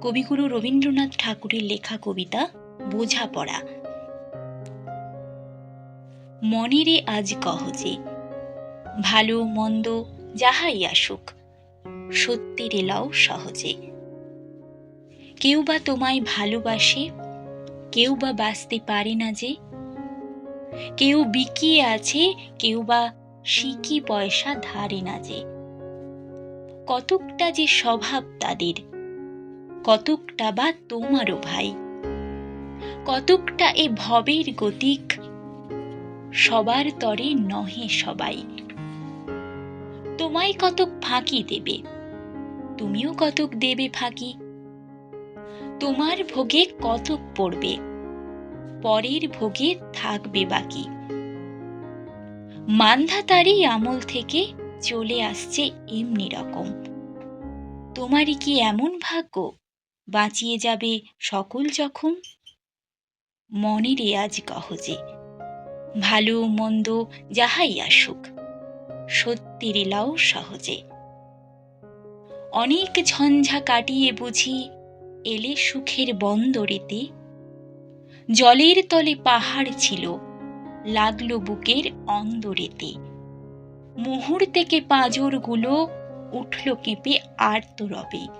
কবিগুরু রবীন্দ্রনাথ ঠাকুরের লেখা কবিতা বোঝাপড়া মনেরে আজ কহ যে, ভালো মন্দ যাহাই আসুক, সত্যের এলাও সহজে। কেউ বা তোমায় ভালোবাসে, কেউ বা বাঁচতে পারে না যে। কেউ বিকিয়ে আছে, কেউ বা সিকি পয়সা ধারে না যে। কতকটা যে স্বভাব তাদের কতকটা বা তোমারও ভাই? কতকটা এ ভবের গতিক? সবার তরে নহে সবাই। তোমায় কতক ফাঁকি দেবে? তুমিও কতক দেবে ফাঁকি? তোমার ভোগে কতক পড়বে? পরের ভোগে থাকবে বাকি। মান্ধাতারই আমল থেকে চলে আসছে এমনি রকম। তোমারই কি এমন ভাগ্য? বাঁচিয়ে যাবে সকল জখম? মনের আজ কহজে ভালো মন্দ যাহাই আসুক, সত্যির এলাও সহজে। অনেক ঝঞ্ঝা কাটিয়ে বুঝি এলে সুখের বন্দরেতে। জলের তলে পাহাড় ছিল, লাগল বুকের অন্দরেতে। মুহূর্তেকে পাঁজরগুলো উঠল কেঁপে আর্ত রবে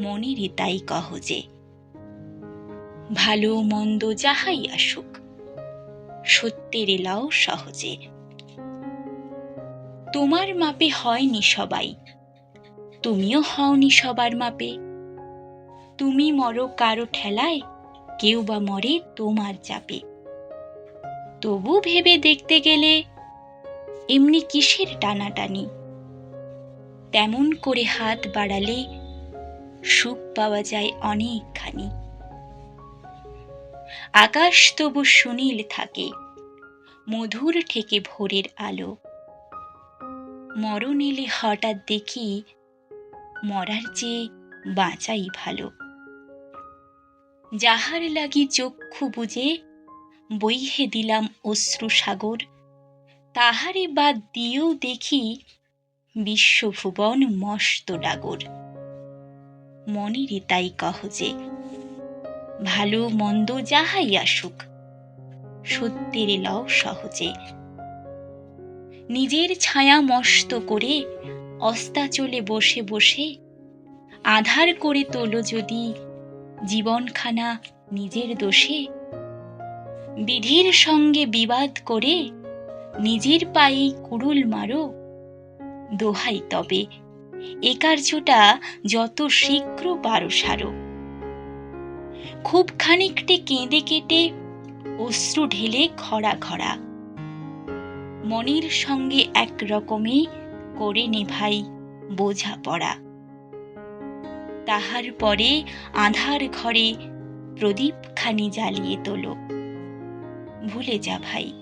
মনেরে তাই কহ যে, ভালো মন্দ যাহাই আসুক, সত্যের এলাও সহজে। তোমার মাপে হয়নি সবাই, তুমিও হওনি সবার মাপে। তুমি মরো কারও ঠেলায়, কেউ বা মরে তোমার চাপে। তবু ভেবে দেখতে গেলে এমনি কিসের টানাটানি? তেমন করে হাত বাড়ালে সুখ পাওয়া যায় অনেকখানি। আকাশ তবু সুনীল থাকে, মধুর ঠেকে ভোরের আলো। মরণ এলে হঠাৎ দেখি মরার চেয়ে বাঁচাই ভালো। যাহার লাগি চক্ষু বুঝে বইহে দিলাম অশ্রু সাগর, তাহারে বাদ দিয়েও দেখি বিশ্বভুবন মস্ত ডাগর। মনেরে তাই কহ যে, ভালো মন্দ যাহাই আসুক, সত্যের লও সহজে। নিজের ছায়া মস্ত করে অস্তাচলে বসে বসে আধার করে তোলো যদি জীবনখানা নিজের দোষে। বিধির সঙ্গে বিবাদ করে নিজের পায়েই কুড়ুল মারো, দোহাই তবে। এ কার্যটা যত শীঘ্র পারো সারো। খুব খানিকটে কেঁদে কেটে অশ্রু ঢেলে খরা খরা মনের সঙ্গে এক রকমে করে নে ভাই বোঝা পড়া। তাহার পরে আধার ঘরে প্রদীপ খানি জ্বালিয়ে তোলো। ভুলে যা ভাই,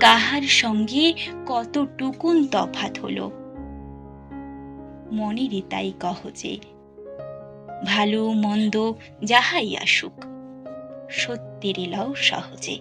কাহার সঙ্গে কতটুকুন তফাত হলো? মনেরে তাই কহজে ভালো মন্দ যাহাই আসুক সত্যের এলাও সহজে।